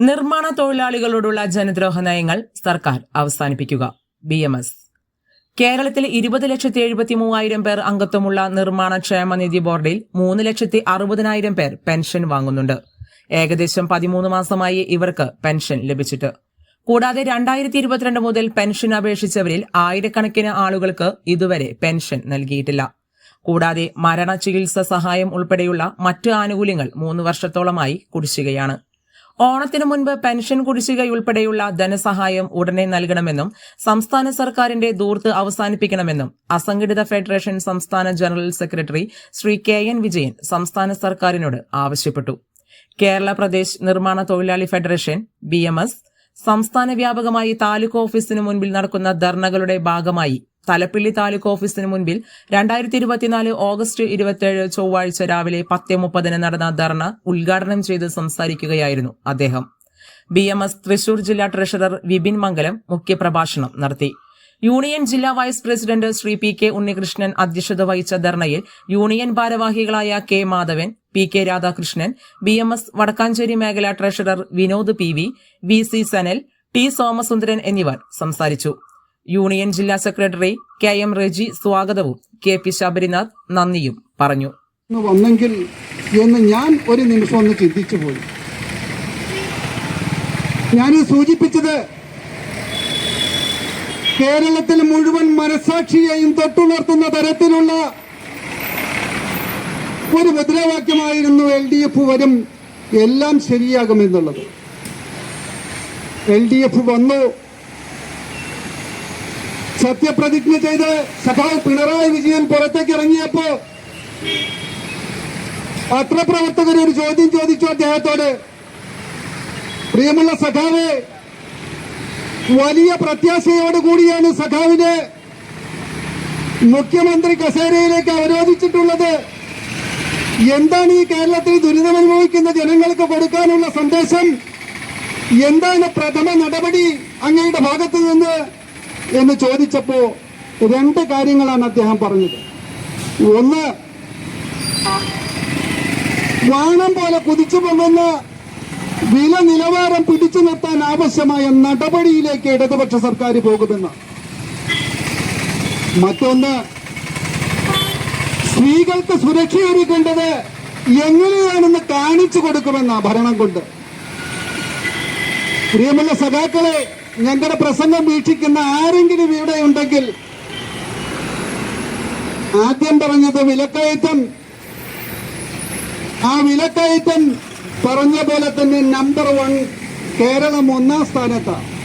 നിർമ്മാണ തൊഴിലാളികളോടുള്ള ജനദ്രോഹ നയങ്ങൾ സർക്കാർ അവസാനിപ്പിക്കുക. B M S. കേരളത്തിൽ ഇരുപത് ലക്ഷത്തി എഴുപത്തി മൂവായിരം പേർ അംഗത്വമുള്ള നിർമ്മാണ ക്ഷേമനിധി ബോർഡിൽ മൂന്ന് ലക്ഷത്തി അറുപതിനായിരം പേർ പെൻഷൻ വാങ്ങുന്നുണ്ട്. ഏകദേശം പതിമൂന്ന് മാസമായി ഇവർക്ക് പെൻഷൻ ലഭിച്ചിട്ട്. കൂടാതെ രണ്ടായിരത്തി ഇരുപത്തിരണ്ട് മുതൽ പെൻഷൻ അപേക്ഷിച്ചവരിൽ ആയിരക്കണക്കിന് ആളുകൾക്ക് ഇതുവരെ പെൻഷൻ നൽകിയിട്ടില്ല. കൂടാതെ മരണ ചികിത്സ സഹായം ഉൾപ്പെടെയുള്ള മറ്റ് ആനുകൂല്യങ്ങൾ മൂന്ന് വർഷത്തോളമായി കുടിശ്ശികയാണ്. ഓണത്തിനു മുൻപ് പെൻഷൻ കുടിശ്ശികയുൾപ്പെടെയുള്ള ധനസഹായം ഉടനെ നൽകണമെന്നും സംസ്ഥാന സർക്കാരിന്റെ ദൂർത്ത് അവസാനിപ്പിക്കണമെന്നും അസംഘടിത ഫെഡറേഷൻ സംസ്ഥാന general secretary Shri K N Vijayan സംസ്ഥാന സർക്കാരിനോട് ആവശ്യപ്പെട്ടു. കേരള പ്രദേശ് നിർമ്മാണ തൊഴിലാളി ഫെഡറേഷൻ ബി എം എസ് സംസ്ഥാന വ്യാപകമായി താലൂക്ക് ഓഫീസിന് മുൻപിൽ നടക്കുന്ന ധർണകളുടെ ഭാഗമായി തലപ്പിള്ളി താലൂക്ക് ഓഫീസിന് മുൻപിൽ രണ്ടായിരത്തി ഇരുപത്തിനാല് ഓഗസ്റ്റ് ഇരുപത്തിയേഴ് ചൊവ്വാഴ്ച രാവിലെ പത്ത് മുപ്പതിന് നടന്ന ധർണ ഉദ്ഘാടനം ചെയ്ത് സംസാരിക്കുകയായിരുന്നു അദ്ദേഹം. ബി എം എസ് തൃശൂർ ജില്ലാ ട്രഷറർ വിപിൻ മംഗലം മുഖ്യപ്രഭാഷണം നടത്തി. യൂണിയൻ ജില്ലാ vice president Shri P K Unnikrishnan അധ്യക്ഷത വഹിച്ച ധർണയിൽ യൂണിയൻ ഭാരവാഹികളായ K Madhavan P K Radhakrishnan B M S Vadakkanchery മേഖല treasurer Vinod P V V C Sanal T Somasundaran എന്നിവർ സംസാരിച്ചു. യൂണിയൻ ജില്ലാ സെക്രട്ടറി കെ എം റെജി സ്വാഗതവും കെ പി ശബരിനാഥ് നന്ദിയും പറഞ്ഞു. വന്നെങ്കിൽ ഞാൻ ഒരു നിമിഷം ഒന്ന് ചിന്തിച്ചു പോയി. ഞാൻ സൂചിപ്പിച്ചത് കേരളത്തിൽ മുഴുവൻ മനസാക്ഷിയെയും തൊട്ടുണർത്തുന്ന തരത്തിലുള്ള ഒരു മുദ്രാവാക്യമായിരുന്നു എൽ ഡി എഫ് വരും എല്ലാം ശരിയാകുമെന്നുള്ളത് എൽ ഡി എഫ് വന്നു. സത്യപ്രതിജ്ഞ ചെയ്ത് സഭാ പിണറായി വിജയൻ പുറത്തേക്ക് ഇറങ്ങിയപ്പോ പത്രപ്രവർത്തകർ ഒരു ചോദ്യം ചോദിച്ചു അദ്ദേഹത്തോട്. പ്രിയമുള്ള സഖാവ് വലിയ പ്രത്യാശയോട് കൂടിയാണ് സഖാവിനെ മുഖ്യമന്ത്രി കസേരയിലേക്ക് അവരോധിച്ചിട്ടുള്ളത്. എന്താണ് ഈ കേരളത്തിൽ ദുരിതമനുഭവിക്കുന്ന ജനങ്ങൾക്ക് കൊടുക്കാനുള്ള സന്ദേശം? എന്താണ് പ്രഥമ നടപടി അങ്ങയുടെ ഭാഗത്ത് നിന്ന്? എന്ന് ചോദിച്ചപ്പോ രണ്ട് കാര്യങ്ങളാണ് അദ്ദേഹം പറഞ്ഞത്. ഒന്ന് വാണം പോലെ കുതിച്ചു പോകുന്ന വില നിലവാരം പിടിച്ചു നിർത്താൻ ആവശ്യമായ നടപടിയിലേക്ക് ഇടതുപക്ഷ സർക്കാർ പോകുമെന്ന്. മറ്റൊന്ന് സ്ത്രീകൾക്ക് സുരക്ഷയൊരുക്കേണ്ടത് എങ്ങനെയാണെന്ന് കാണിച്ചു കൊടുക്കുമെന്ന ഭരണം കൊണ്ട്. പ്രിയമുള്ള സഖാക്കളെ ഞങ്ങളുടെ പ്രസംഗം വീക്ഷിക്കുന്ന ആരെങ്കിലും ഇവിടെ ഉണ്ടെങ്കിൽ ആദ്യം പറഞ്ഞത് വിലക്കയറ്റം. ആ വിലക്കയറ്റം പറഞ്ഞ പോലെ തന്നെ നമ്പർ വൺ കേരളം ഒന്നാം സ്ഥാനത്താണ്